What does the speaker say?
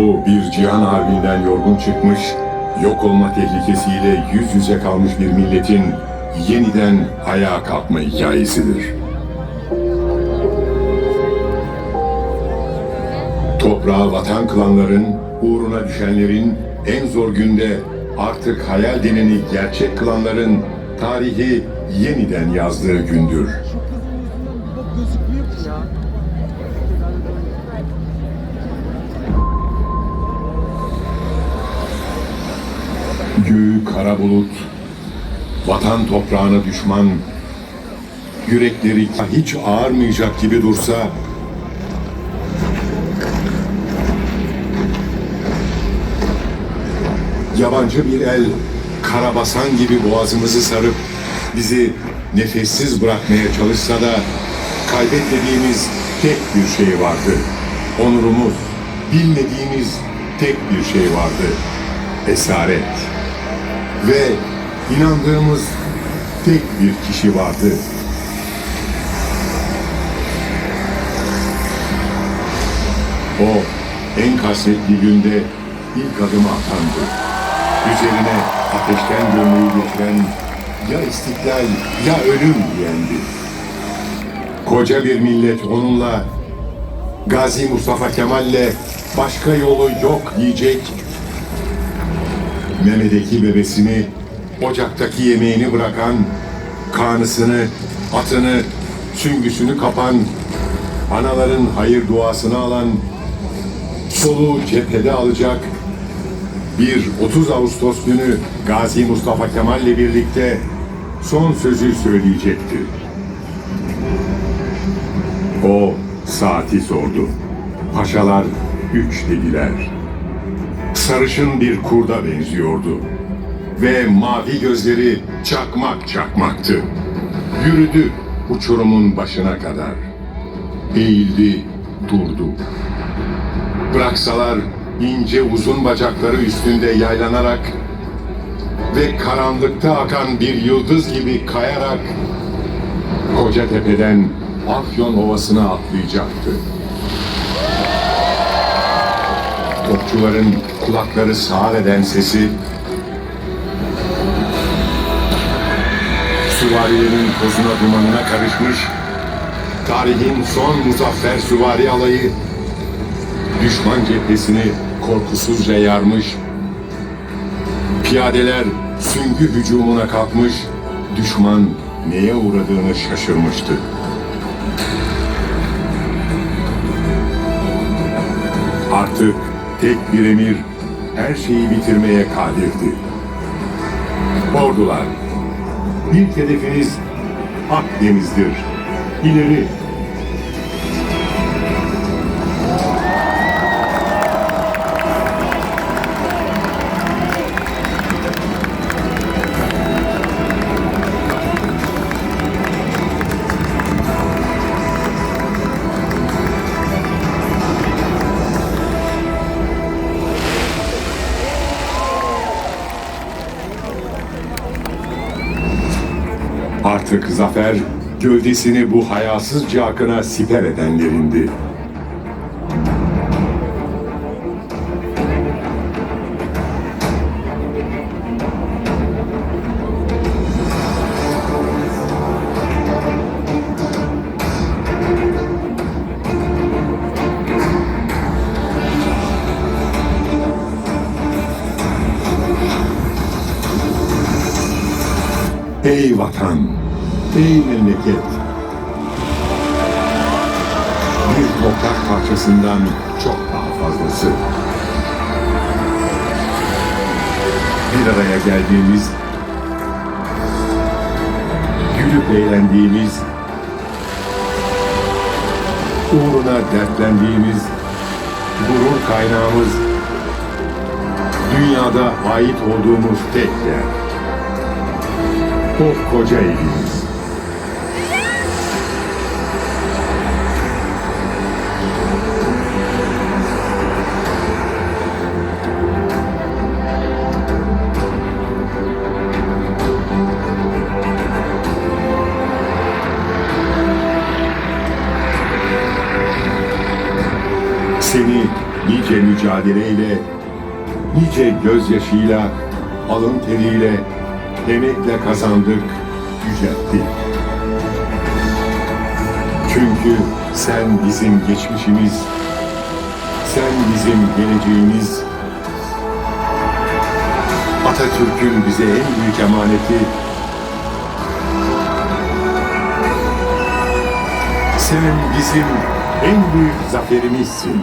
Doğu bir cihan harbinden yorgun çıkmış, yok olma tehlikesiyle yüz yüze kalmış bir milletin yeniden ayağa kalkma hikayesidir. Toprağı vatan kılanların, uğruna düşenlerin, en zor günde artık hayal deneni gerçek kılanların tarihi yeniden yazdığı gündür. Kara bulut, vatan toprağına düşman, yürekleri hiç ağarmayacak gibi dursa, yabancı bir el karabasan gibi boğazımızı sarıp bizi nefessiz bırakmaya çalışsa da kaybetmediğimiz tek bir şey vardı. Onurumuz, bilmediğimiz tek bir şey vardı. Esaret. Ve inandığımız tek bir kişi vardı. O en kasvetli günde ilk adımı atandı. Üzerine ateşten gömleği getiren ya istiklal ya ölüm diyendi. Koca bir millet onunla Gazi Mustafa Kemal'le başka yolu yok diyecek. Memedeki bebesini, ocaktaki yemeğini bırakan, kanısını, atını, süngüsünü kapan, anaların hayır duasını alan, soluğu cephede alacak, bir 30 Ağustos günü Gazi Mustafa Kemal'le birlikte son sözü söyleyecekti. O saati sordu. Paşalar üç dediler. Sarışın bir kurda benziyordu. Ve mavi gözleri çakmak çakmaktı. Yürüdü uçurumun başına kadar. Eğildi, durdu. Bıraksalar ince uzun bacakları üstünde yaylanarak ve karanlıkta akan bir yıldız gibi kayarak koca tepeden Afyon Ovası'na atlayacaktı. Topçuların kulakları sağır eden sesi süvarilerin tozuna dumanına karışmış tarihin son muzaffer süvari alayı düşman cephesini korkusuzca yarmış piyadeler süngü hücumuna kalkmış düşman neye uğradığını şaşırmıştı. Artık tek bir emir her şeyi bitirmeye kadirdi. Ordular, ilk hedefiniz Akdeniz'dir. İleri. Artık zafer gövdesini bu hayasızca akına siper edenlerindi. Ey vatan, ey memleket. Bir toprak parçasından çok daha fazlası. Bir araya geldiğimiz, gülüp eğlendiğimiz, uğruna dertlendiğimiz, gurur kaynağımız, dünyada ait olduğumuz tek yer. O koca evimiz. Seni nice mücadeleyle, nice gözyaşıyla, alın teriyle, emekle kazandık, yücelttik. Çünkü sen bizim geçmişimiz, sen bizim geleceğimiz, Atatürk'ün bize en büyük emaneti, sen bizim en büyük zaferimizsin.